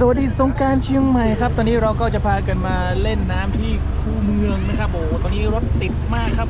สวัสดีสงกรารเชียงใหม่ครับ ตอนนี้เราก็จะพากันมาเล่นน้ำที่คูเมืองนะครับโอ้โหตอนนี้รถติดมากครับ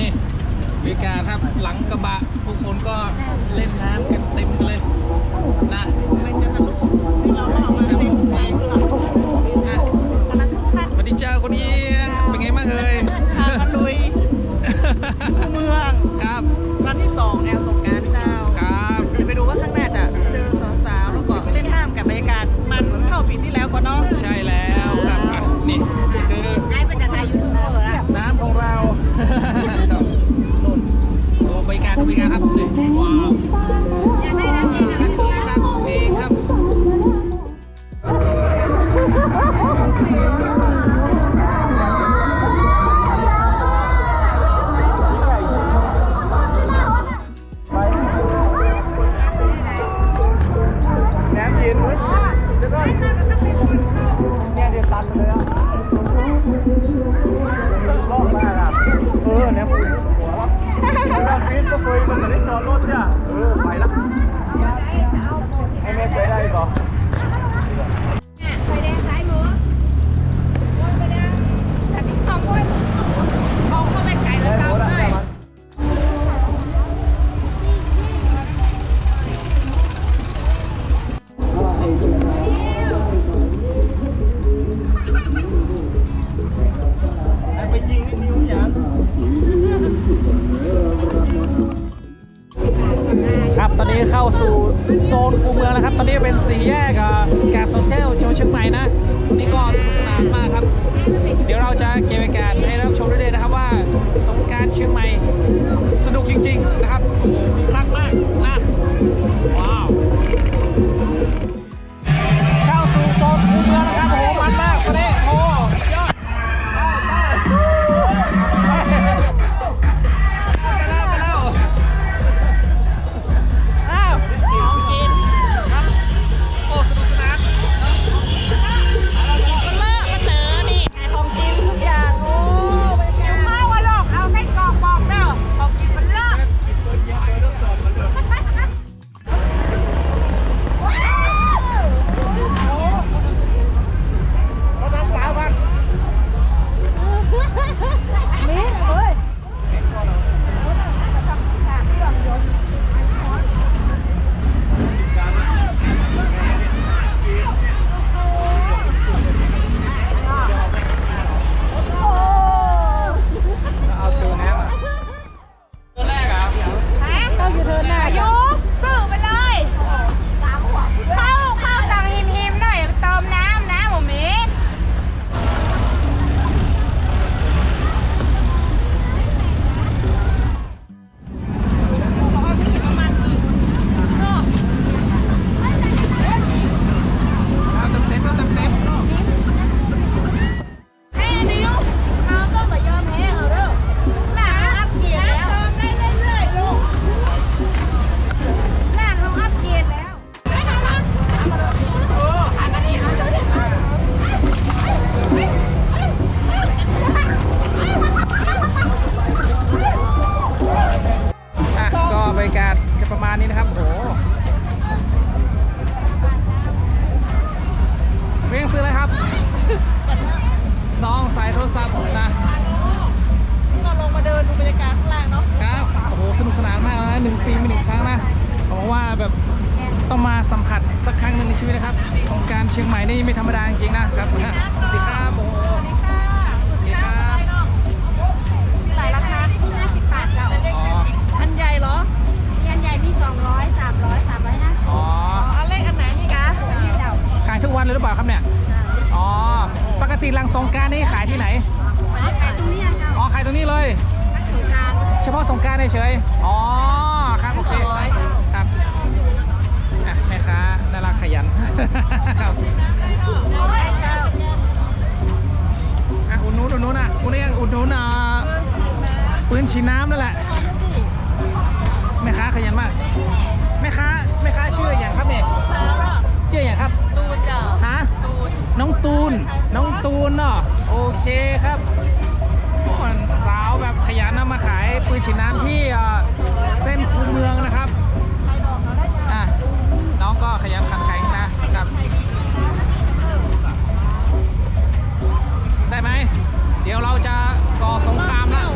นี่บรรยากาศครับหลังกระบะทุกคนก็เล่นน้ำกันเต็มเลยนะมันจะทะลุให้เราออกมาเส้นใจเพื่ออะกำลังคัดสวัสดีเจ้าคนเอียงเป็นไงบ้างเอ่ยพามาลุยเมืองครับวันที่สองแนวสง ปีที่แล้วกว่าเนาะใช่แล้วครับอะนี่คือได้มาจากไทยยูทูบเบอร์อะน้ำของเราครับนู่นดูบรรยากาศดูบรรยากาศครับนี่ว้าว โซนคูเมืองนะครับ ตอนนี้เป็นสี่แยกแกรบโซเทลจังหวัดเชียงใหม่นะนี่ก็สนุกสนานมากครับ เดี๋ยวเราจะ สงกรารเฉยๆอ๋อครับโอเคครับอะแม่ค้าน่ารักขยันครับอะอุดหนุนอุดหนุนอะอุดหนุนยังอุดหนุนอะปืนฉีดน้ำนั่นแหละแม่ค้าขยันมากแม่ค้าแม่ค้าชื่ออย่างครับเนี่ยชื่ออย่างครับตูนเจ้าฮะน้องตูนน้องตูนเนาะโอเคครับก่อนสาว แบบขยันนำมาขายปืนฉีดน้ำที่เส้นคูเมืองนะครับน้องก็ขยันขันแข็งนะครับ ได้ไหม เดี๋ยวเราจะก่อสงครามแล้ว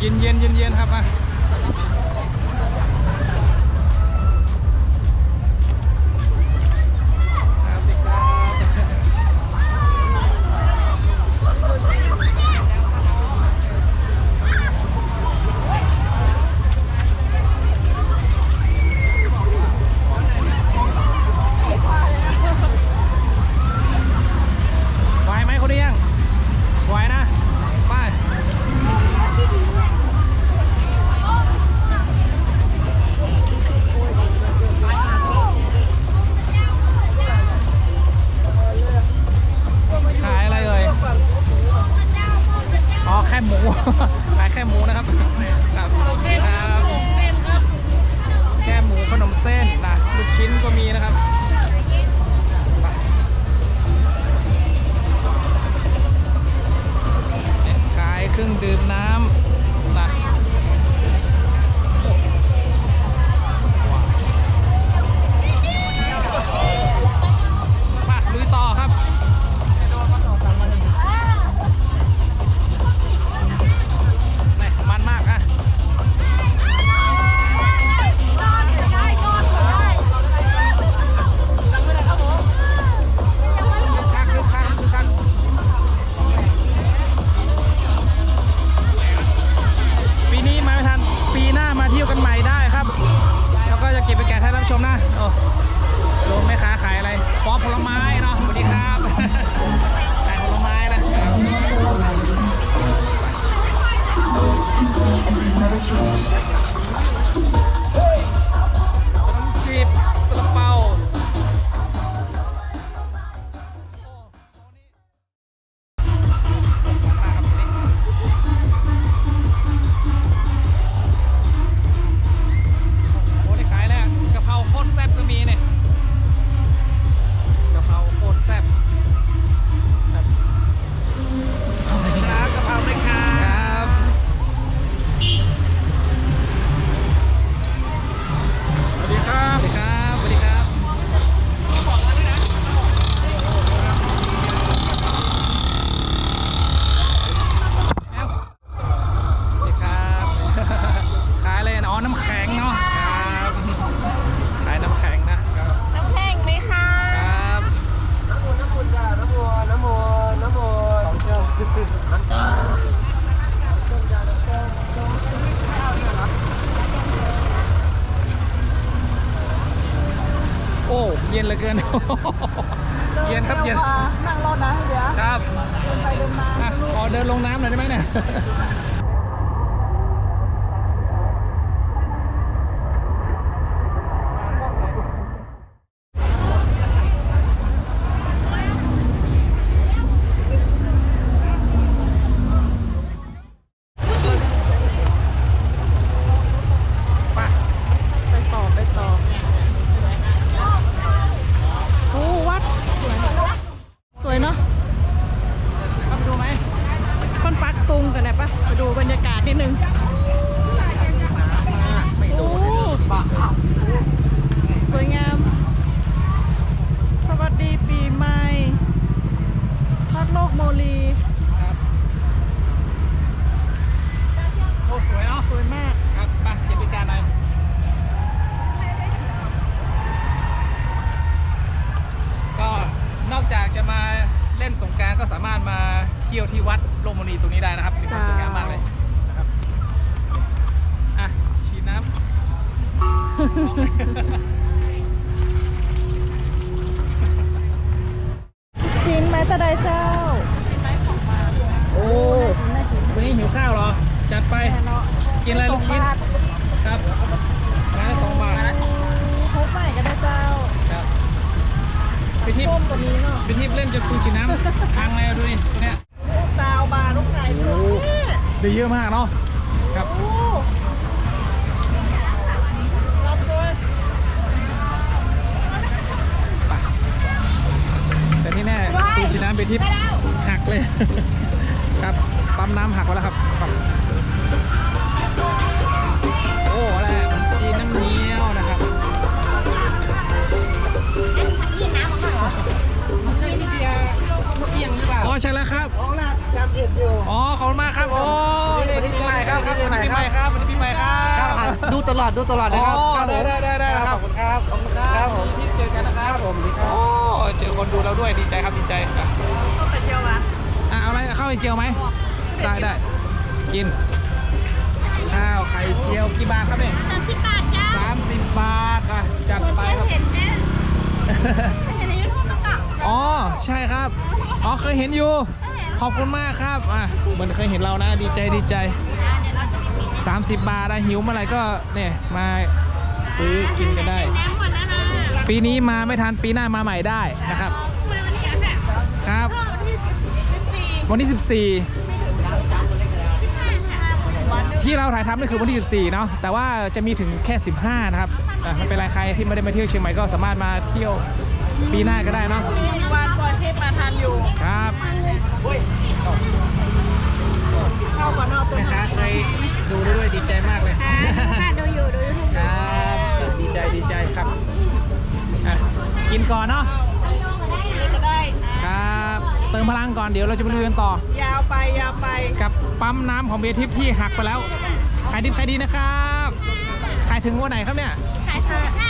เย็นเย็นเย็นเย็นครับอะ มู ขายแค่หมูนะครับครับครับแค่หมูขนมเส้นนะลูกชิ้นก็มีนะครับขายเครื่องดื่มน้ำ เดินลงน้ำหน่อยได้ไหมเนี่ย ไป ไปต่อไปต่อโอ้วัด สวยเนาะ เข้าไปดูไหม คนปักตุงกันนะปะไปดูบรรยากาศนิดนึง ไม่ดู โอ้สวยงาม สวัสดีปีใหม่พัด โมลี นาะไปทิพเล่นจนคุณฉีดน้ำพังเลยดูนี่ตัวเนี้ยซาวบาร์ลูกไก่พี่ลูกนี่ได้เยอะมากเนาะครับโอ้รับด้วยไปแต่ที่แน่คุณฉีดน้ำไปทิพหักเลย ครับปั๊มน้ำหักไปแล้วครับครับโอ้อะไร อ๋อใช่แล้วครับของหลักจำเอ็ดอยู่อ๋อขอบคุณมากครับโอ้นี่ปีใหม่ครับครับวันนี้ปีใหม่ครับวันนี้ปีใหม่ครับดูตลอดดูตลอดอ๋นะครับอได้ได้ได้ได้ครับ ขอบคุณครับขอบคุณครับครับผมที่เจอกันนะครับครับผมดีคโอ้รับเจอคนดูเราด้วยดีใจครับดีใจอะต้องไปเที่ยววะอะเอาอะไรข้าวไข่เจียวไหมได้ได้กินข้าวไข่เจียวกี่บาทครับเนี่ยสามสิบบาทจ้าสามสิบบาทอะจัดไปครับ เห็นนะเห็นในยูทูบมาก่ อ๋อใช่ครับ อ๋อเคยเห็นอยู่ ขอบคุณมากครับอะเหมือนเคยเห็นเรานะดีใจดีใจเดี๋ยวเรามีปีนี้30 บาทนะหิวเมื่อไหร่ก็เนี่ยมาซื้อกินกันได้ ปีนี้มาไม่ทันปีหน้ามาใหม่ได้นะครับครับ วันที่สิบสี่ที่วันหนึง14 ที่เราถ่ายทำนี่คือวันที่ 14 เนาะแต่ว่าจะมีถึงแค่ 15 นะครับอะไม่เป็นไรใครที่ไม่ได้มาเที่ยวเชียงใหม่ก็สามารถมาเที่ยว ปีหน้าก็ได้เนาะมีวันปล่อยเทปมาทันอยู่ ครับเข้าก่อนนอกตัวแม่ค้าเคยดูด้วยดีใจมากเลยค่ะค่ะดูอยู่ดูยูทูบครับดีใจดีใจครับอะกินก่อนเนาะเลยก็ได้ครับเติมพลังก่อนเดี๋ยวเราจะไปลุยกันต่อ ยาวไปยาวไปกับปั๊มน้ำของเบียร์ทิพย์ที่หักไปแล้วขายดิบขายดีนะครับขายถึงวันไหนครับเนี่ยขายสามสิบห้าปุ๊บ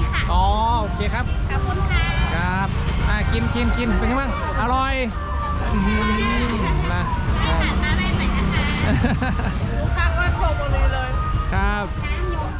เลยค่ะ อ๋อโอเคครับ ขอบคุณค่ะครับอะกินกินกินเป็นไงบ้างอร่อยอื้อหือนะอาหารมาใหม่ๆนะคะข้างวัดโคกบุรีเลย ครับน้ำยม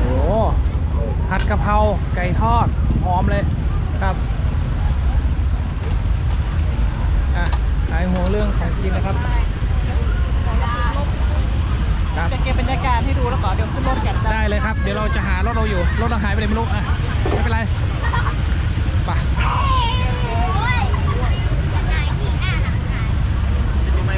โอ้โหผัดกะเพราไก่ทอด หอมเลยครับ อะหายห่วงเรื่องของกินนะครับ ครับ จะเก็บบรรยากาศให้ดูแล้วก่อนเดี๋ยวขึ้นรถกัน ได้เลยครับ เดี๋ยวเราจะหารถเราอยู่ รถเรา หายไปเลยไม่รู้อะไม่เป็นไรไปโอ้ยนายที่อ่านหนังขายปีใหม่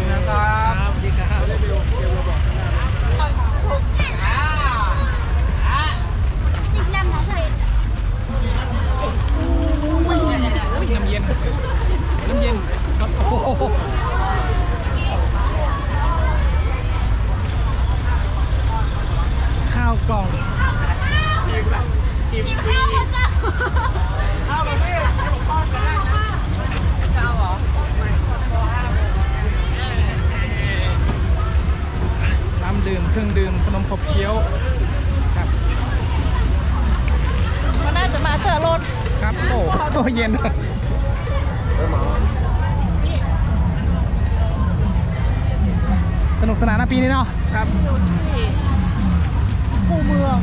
ชิมข้าวมาพี่ให้ผมป้อนก็ได้นะจะเอาเหรอไม่น้ำดื่มเครื่องดื่มขนมขบเคี้ยวครับมันน่าจะมาเจอรถครับโอ้โหเย็นสนุกสนานนะปีนี้เนาะครับคูเมือง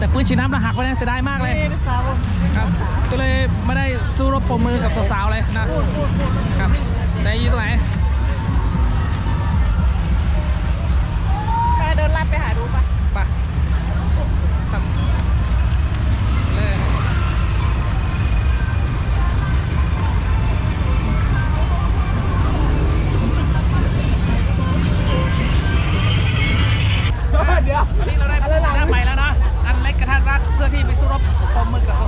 แต่ปืนฉีดน้ำเราหักไปแล้วเสียดายมากๆเลยนี่สาวครับ ก็เลยไม่ได้สู้รบปรบมือกับสาวๆเลยนะพูดพูดพูดครับแต่อยู่ตรงไหนไปเดินลัดไปหาดูปะไปครับเลยเดี๋ยววันนี้เราได้ ที่ไปสู้รบปมมือกับ